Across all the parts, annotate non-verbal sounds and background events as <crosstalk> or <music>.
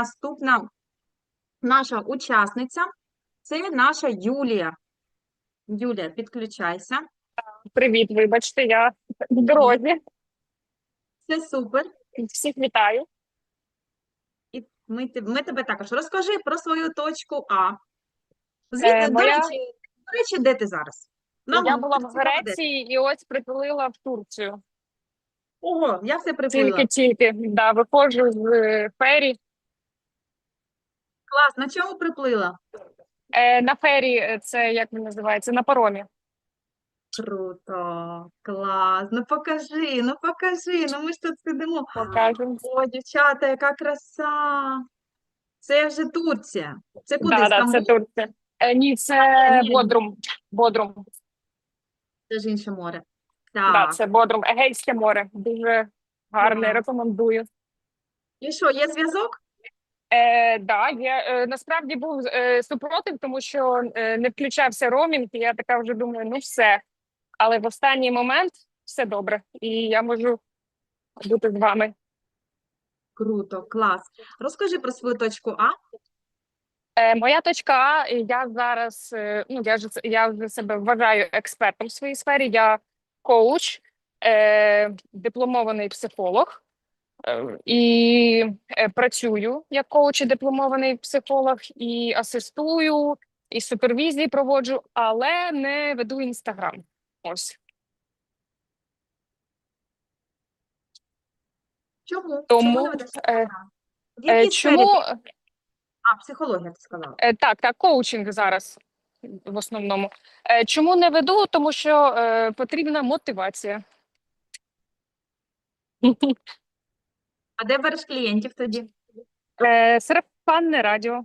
Наступна наша учасниця це наша Юлія. Юлія, підключайся. Привіт, вибачте, я в дорозі. Це супер. Всіх вітаю. І ми, те- ми тебе також. Розкажи про свою точку А. Звідки, Е, до, моя- речі, до речі, де ти зараз? Нам я була в цікаво, де ти. Греції і ось притулила в Турцію. Ого, я все приплила. Тільки-тільки да, виходжу з е, фері. Клас, на чому приплила? Е, на фері е, це як він називається? На паромі. Круто, клас. Ну покажи, ну покажи. Ну ми ж тут сидимо. Покажемо. О, дівчата, яка краса. Це вже Турція. Це куди? Да, да, це Турція. Е, ні, це ні. Бодрум. Бодрум. Це ж інше море. Да, це Бодрум. Егейське море. Дуже гарне, рекомендую. І що, є зв'язок? Е, да, я е, насправді був е, супротив, тому що е, не включався ромінг, і я така вже думаю, ну все. Але в останній момент все добре, і я можу бути з вами. Круто, клас. Розкажи про свою точку А. Е, моя точка А, я зараз, е, ну я ж я вже себе вважаю експертом в своїй сфері. Я коуч, е, дипломований психолог. Е, І працюю як коуч і дипломований психолог, і асистую, і супервізії проводжу, але не веду інстаграм. Ось Чому? Тому, Чому е, е, чому А, психологія, ти сказала. е, так, так, коучинг зараз в основному. Е, Чому не веду? Тому що е, потрібна мотивація. <laughs> А де береш клієнтів тоді? Е, Сарафанне радіо.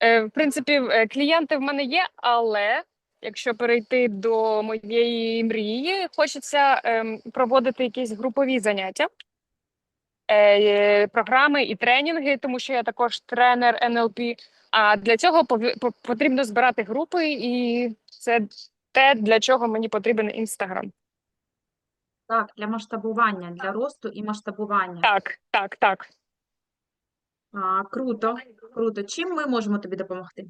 Е, В принципі, е, клієнти в мене є, але якщо перейти до моєї мрії, хочеться ем, проводити якісь групові заняття, е, програми і тренінги, тому що я також тренер НЛП. А для цього потрібно збирати групи, і це те, для чого мені потрібен інстаграм. Так, для масштабування, для росту і масштабування. Так, так, так. А, круто, круто. Чим ми можемо тобі допомогти?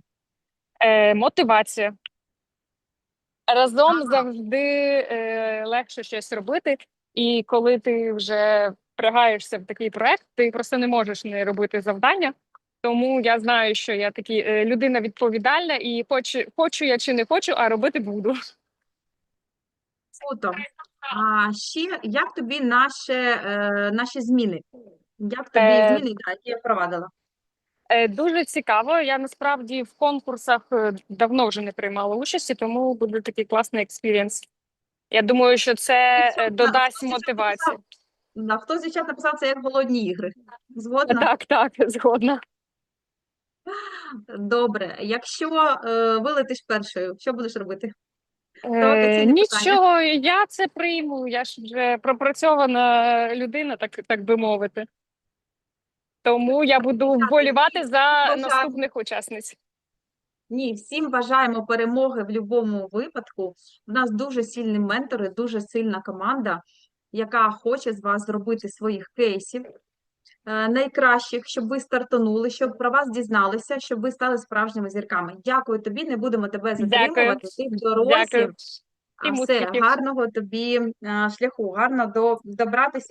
Е, мотивація. Разом Ага. завжди е, легше щось робити, і коли ти вже впрягаєшся в такий проект, ти просто не можеш не робити завдання. Тому я знаю, що я такі е, людина відповідальна, і хочу, хочу я чи не хочу, а робити буду. Круто. А ще як тобі наше, е, наші зміни? Як тобі Е, зміни, да, які я впровадила? Е, дуже цікаво. Я насправді в конкурсах е, давно вже не приймала участі, тому буде такий класний експірієнс. Я думаю, що це е, додасть мотивацію. Да, хтось з дівчат написав це як голодні ігри. Згодна? Так, так, згодна. Добре. Якщо е, вилетиш першою, що будеш робити? Е, нічого, я це прийму. Я ж вже пропрацьована людина, так, так би мовити. Тому я буду вболівати за наступних учасниць. Ні, всім бажаємо перемоги в будь-якому випадку. У нас дуже сильні ментори, дуже сильна команда, яка хоче з вас зробити своїх кейсів найкращих, щоб ви стартанули, щоб про вас дізналися, щоб ви стали справжніми зірками. Дякую тобі, не будемо тебе затримувати. Ти в дорозі. Дякую. А все, гарного тобі е, шляху, гарно до, добратися.